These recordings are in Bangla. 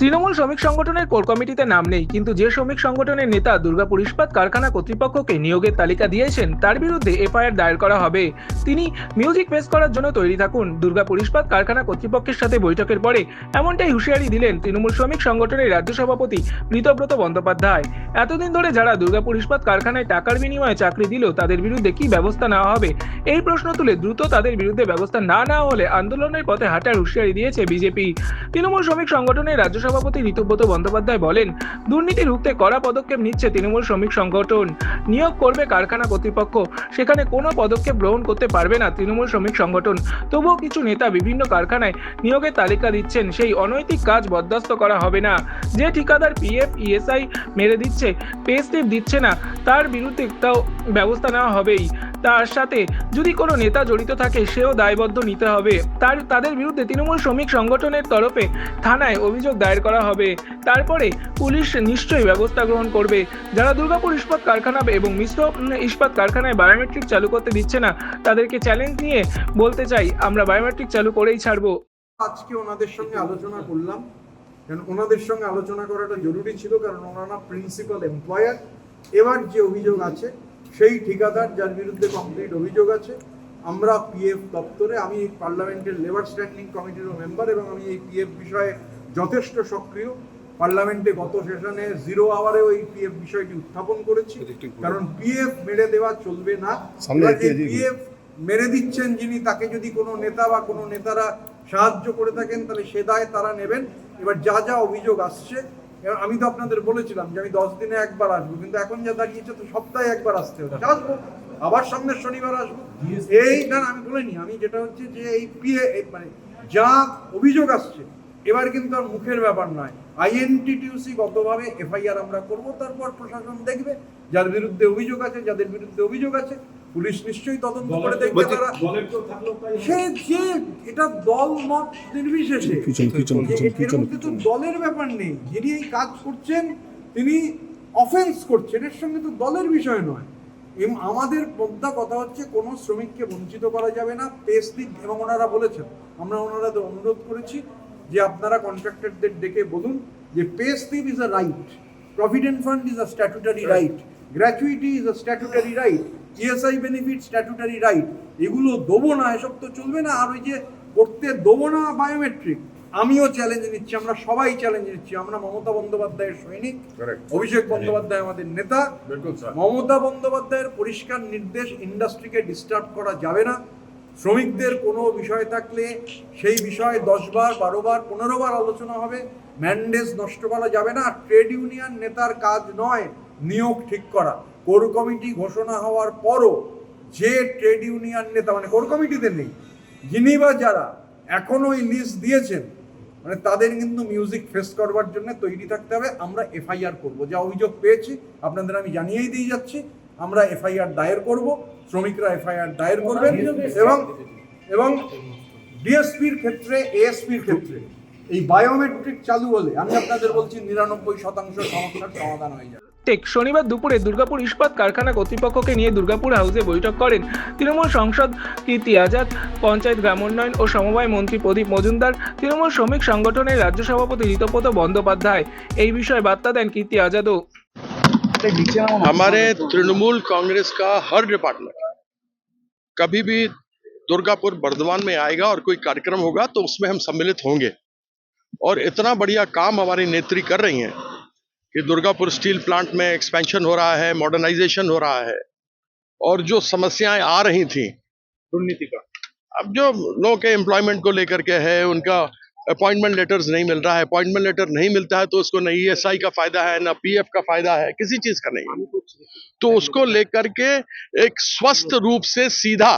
তৃণমূল শ্রমিক সংগঠনের কোর কমিটিতে নাম নেই, কিন্তু যে শ্রমিক সংগঠনের নেতা দুর্গাপুর ইস্পাত কারখানা কর্তৃপক্ষকে নিয়োগের তালিকা দিয়েছেন, তার বিরুদ্ধে এফআইআর দায়ের করা হবে। তিনি মিউজিক পেশ করার জন্য তৈরি থাকুন। দুর্গাপুর ইস্পাত কারখানা কর্তৃপক্ষের সাথে বৈঠকের পরে এমনটাই হুঁশিয়ারি দিলেন তৃণমূল শ্রমিক সংগঠনের রাজ্য সভাপতি প্রীতব্রত বন্দ্যোপাধ্যায়। এতদিন ধরে যারা দুর্গাপুর ইস্পাত কারখানায় টাকার বিনিময়ে চাকরি দিল, তাদের বিরুদ্ধে কি ব্যবস্থা নেওয়া হবে? এই প্রশ্ন তুলে দ্রুত তাদের বিরুদ্ধে ব্যবস্থা না নেওয়া হলে আন্দোলনের পথে হাঁটার হুঁশিয়ারি দিয়েছে বিজেপি। তৃণমূল শ্রমিক সংগঠনের রাজ্য সভাপতি ঋতুব্রত বন্দ্যোপাধ্যায় বলেন, দুর্নীতি রুখতে কড়া পদক্ষেপ নিচ্ছে তৃণমূল শ্রমিক সংগঠন। নিয়োগ করবে কারখানা কর্তৃপক্ষ। সেখানে কোনো পদক্ষেপ গ্রহণ করতে পারবে না তৃণমূল শ্রমিক সংগঠন। তবুও কিছু নেতা বিভিন্ন কারখানায় নিয়োগের তালিকা দিচ্ছেন। সেই অনৈতিক কাজ বরদাস্ত করা হবে না। যে ঠিকাদার পিএফ, ইএসআই মেরে দিচ্ছে, পে দিচ্ছে না, তার বিরুদ্ধে তাও ব্যবস্থা নেওয়া হবেই। তার সাথে যদি কোনো নেতা জড়িত থাকে, সেও দায়বদ্ধ নিতে হবে। তার, তাদের বিরুদ্ধে তৃণমূল শ্রমিক সংগঠনের তরফে থানায় অভিযোগ দায়ের করা হবে। তারপরে পুলিশ নিশ্চয়ই ব্যবস্থা গ্রহণ করবে। যারা দুর্গাপুর ইস্পাত কারখানা এবং মিশ্র ইস্পাত কারখানায় বায়োমেট্রিক চালু করতে দিচ্ছে না, তাদেরকে চ্যালেঞ্জ নিয়ে বলতে চাই, আমরা বায়োমেট্রিক চালু করেই ছাড়বো। আজকে ওনাদের সঙ্গে আলোচনা করলাম। কারণ ওনাদের সঙ্গে আলোচনা করাটা জরুরি ছিল, কারণ ওনারা প্রিন্সিপাল এমপ্লয়ার এবার যে অভিযোগ আছে সেই ঠিকাদার যার বিরুদ্ধে কমপ্লিট অভিযোগ আছে। আমরা পিএফ দপ্তরে আমি পার্লামেন্টের লেবার স্ট্যান্ডিং কমিটিরও মেম্বার এবং আমি এই পিএফ বিষয়ে যথেষ্ট সক্রিয়। পার্লামেন্টে গত সেশনে জিরো আওয়ারে ওই পিএফ বিষয়টি উত্থাপন করেছি। কারণ পিএফ মেরে দেওয়া চলবে না। PF মেরে দিচ্ছেন যিনি তাকে যদি কোনো নেতা বা কোনো নেতারা সাহায্য করে থাকেন তাহলে সে দায় তারা নেবেন। এবার যা যা অভিযোগ আসছে এবার আমি তো আপনাদের বলেছিলাম যে আমি দশ দিনে একবার আসব কিন্তু এখন যা দাঁড়িয়েছে তো সপ্তাহে একবার আসতে হচ্ছে আসব। আবার সামনের শনিবার আসব। এই না না, আমি বলিনি। আমি যেটা হচ্ছে যে এই পিএ মানে যা অভিযোগ আসছে এবার কিন্তু আর মুখের ব্যাপার নয়। আইএনটিটিউসি গতভাবে এফআইআর আমরা করব তারপর প্রশাসন দেখবে যার বিরুদ্ধে অভিযোগ আছে যাদের বিরুদ্ধে অভিযোগ আছে। পুলিশ নিশ্চয়ই তদন্ত করে দেখবে তারা। সে যে এটা দল মত নির্বিশেষে। এর মধ্যে তো দলের ব্যাপার নেই। যিনি এই কাজ করছেন তিনি অফেন্স করছেন। এর সঙ্গে তো দলের বিষয় নয়। আমাদের পদ্মা কথা হচ্ছে কোনো শ্রমিককে বঞ্চিত করা যাবে না। পে স্লিপ এবং ওনারা বলেছেন আমরা ওনারাদের অনুরোধ করেছি যে আপনারা কন্ট্রাক্টরদের ডেকে বলুন যে pay slip is a right provident fund is a statutory right gratuity is a statutory right ESI benefit statutory right এগুলো দেবো না এসব তো চলবে না। আর ওই যে করতে দেবো না বায়োমেট্রিক আমিও চ্যালেঞ্জ নিচ্ছি আমরা সবাই চ্যালেঞ্জ নিচ্ছি। আমরা মমতা বন্দ্যোপাধ্যায়ের সৈনিক অভিষেক বন্দ্যোপাধ্যায় আমাদের নেতা। মমতা বন্দ্যোপাধ্যায়ের পরিষ্কার নির্দেশ ইন্ডাস্ট্রিকে ডিস্টার্ব করা যাবে না। শ্রমিকদের কোনো বিষয় থাকলে সেই বিষয়ে দশবার বারোবার পনেরো বার আলোচনা হবে। ম্যান্ডেজ নষ্ট করা যাবে না। ট্রেড ইউনিয়ন নেতার কাজ নয়। নিয়োগ ঠিক করা। কোর কমিটি ঘোষণা হওয়ার পরও যে ট্রেড ইউনিয়ন নেতা মানে কোর কমিটিতে নেই যিনি বা যারা এখনও ওই লিস্ট দিয়েছেন মানে তাদের কিন্তু মিউজিক ফেস করবার জন্য তৈরি থাকতে হবে। আমরা এফআইআর করব। যা অভিযোগ পেয়েছি আপনাদের আমি জানিয়েই দিয়ে যাচ্ছি। আমরা এফআইআর দায়ের করব শ্রমিকরা এফআইআর দায়ের করবেন এবং এবং ডিএসপির ক্ষেত্রে এএসপির ক্ষেত্রে। এই বায়োমেট্রিক চালু হলে আমি আপনাদের বলছি নিরানব্বই শতাংশ সমস্যার সমাধান হয়ে যাবে টেক শনিবার দুপুরে দুর্গাপুর ইস্পাত কারখানা কর্তৃপক্ষকে নিয়ে দুর্গাপুর হাউসে বৈঠক করেন তৃণমূল সংসদ কীর্তি আজাদ পঞ্চায়েত গ্রামোন্নয়ন ও সমবায় মন্ত্রী প্রদীপ মজুমদার তৃণমূল শ্রমিক সংগঠনের রাজ্য সভাপতি ঋতব্রত বন্দ্যোপাধ্যায় এই বিষয়ে বার্তা দেন কীর্তি আজাদও हमारे तृणमूल कांग्रेस का हर डिपार्टमेंट कभी भी दुर्गापुर बर्धमान में आएगा और कोई कार्यक्रम होगा तो उसमें हम सम्मिलित होंगे और इतना बढ़िया काम हमारी नेत्री कर रही हैं कि दुर्गापुर स्टील प्लांट में एक्सपेंशन हो रहा है मॉडर्नाइजेशन हो रहा है। और जो समस्याएँ आ रही थी दुर्नीति का। अब जो लोगों के एम्प्लॉयमेंट को लेकर के है उनका अपॉइंटमेंट लेटर्स नहीं मिल रहा है अपॉइंटमेंट लेटर नहीं मिलता है तो उसको न ईएसआई का फ़ायदा है न पीएफ का फ़ायदा है किसी चीज़ का नहीं। तो उसको लेकर के एक स्वस्थ रूप से सीधा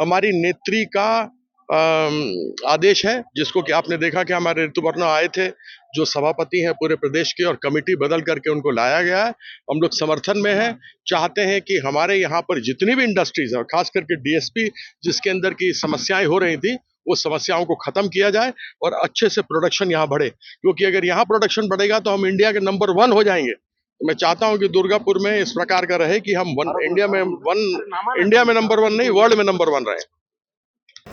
हमारी नेत्री का आदेश है जिसको कि आपने देखा कि हमारे ऋतुपर्णा आए थे जो सभापति हैं पूरे प्रदेश के और कमेटी बदल करके उनको लाया गया है। हम लोग समर्थन में हैं चाहते हैं कि हमारे यहाँ पर जितनी भी इंडस्ट्रीज़ हैं खास करके डीएसपी जिसके अंदर की समस्याएँ हो रही थी वो समस्याओं को खत्म किया जाए और अच्छे से प्रोडक्शन यहाँ बढ़े। क्योंकि अगर यहाँ प्रोडक्शन बढ़ेगा तो हम इंडिया के नंबर वन हो जाएँगे। तो मैं चाहता हूँ कि दुर्गापुर में इस प्रकार का रहे कि हम वन इंडिया में वन इंडिया में नंबर वन नहीं वर्ल्ड में नंबर वन रहे।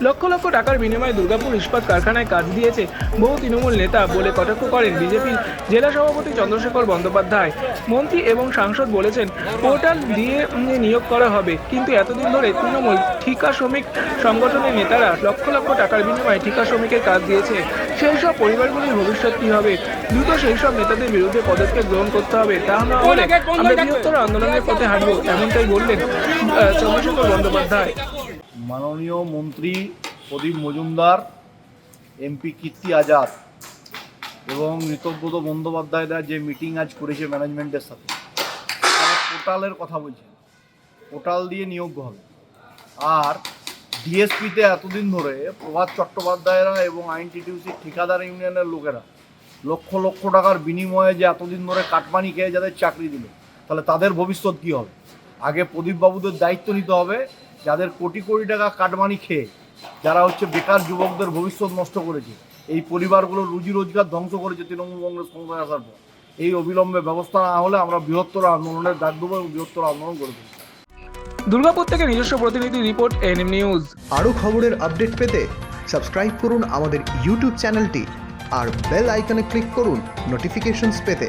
লক্ষ লক্ষ টাকার বিনিময়ে দুর্গাপুর ইস্পাত কারখানায় কাজ দিয়েছে বহু তৃণমূল নেতা বলে কটাক্ষ করেন বিজেপির জেলা সভাপতি চন্দ্রশেখর বন্দ্যোপাধ্যায়। মন্ত্রী এবং সাংসদ বলেছেন পোর্টাল দিয়ে নিয়োগ করা হবে কিন্তু এতদিন ধরে তৃণমূল ঠিকা শ্রমিক সংগঠনের নেতারা লক্ষ লক্ষ টাকার বিনিময়ে ঠিকা শ্রমিকের কাজ দিয়েছে। সেই সব পরিবারগুলির ভবিষ্যৎ কী হবে? দ্রুত সেই সব নেতাদের বিরুদ্ধে পদক্ষেপ গ্রহণ করতে হবে। তা না হলে আমরা বৃহত্তর আন্দোলনের পথে হাঁটবো এমনটাই বললেন চন্দ্রশেখর বন্দ্যোপাধ্যায়। মাননীয় মন্ত্রী প্রদীপ মজুমদার, এমপি কীর্তি আজাদ এবং ঋতব্রত বন্দ্যোপাধ্যায়রা যে মিটিং আজ করেছে ম্যানেজমেন্টের সাথে, তারা পোর্টালের কথা বলছে। পোর্টাল দিয়ে নিয়োগ হবে। আর ডিএসপিতে এতদিন ধরে প্রভাত চট্টোপাধ্যায়রা এবং আইনটিটিউসির ঠিকাদার ইউনিয়নের লোকেরা লক্ষ লক্ষ টাকার বিনিময়ে যে এতদিন ধরে কাটমানি খেয়ে যাদের চাকরি দিল, তাহলে তাদের ভবিষ্যৎ কী হবে? আগে প্রদীপবাবুদের দায়িত্ব নিতে হবে যাদের কোটি কোটি টাকা কাটমানি খেয়ে যারা হচ্ছে বেকার যুবকদের ভবিষ্যৎ নষ্ট করেছে এই পরিবারগুলো রুজি রোজগার ধ্বংস করেছে তৃণমূল কংগ্রেস ক্ষমতায় আসার পর। এই অবিলম্বে ব্যবস্থা না হলে আমরা বৃহত্তর আন্দোলনের ডাক দেবো এবং বৃহত্তর আন্দোলন করে দেবো দুর্গাপুর থেকে নিজস্ব প্রতিনিধি রিপোর্ট এনএম নিউজ। আরও খবরের আপডেট পেতে সাবস্ক্রাইব করুন আমাদের ইউটিউব চ্যানেলটি আর বেল আইকনে ক্লিক করুন নোটিফিকেশনস পেতে।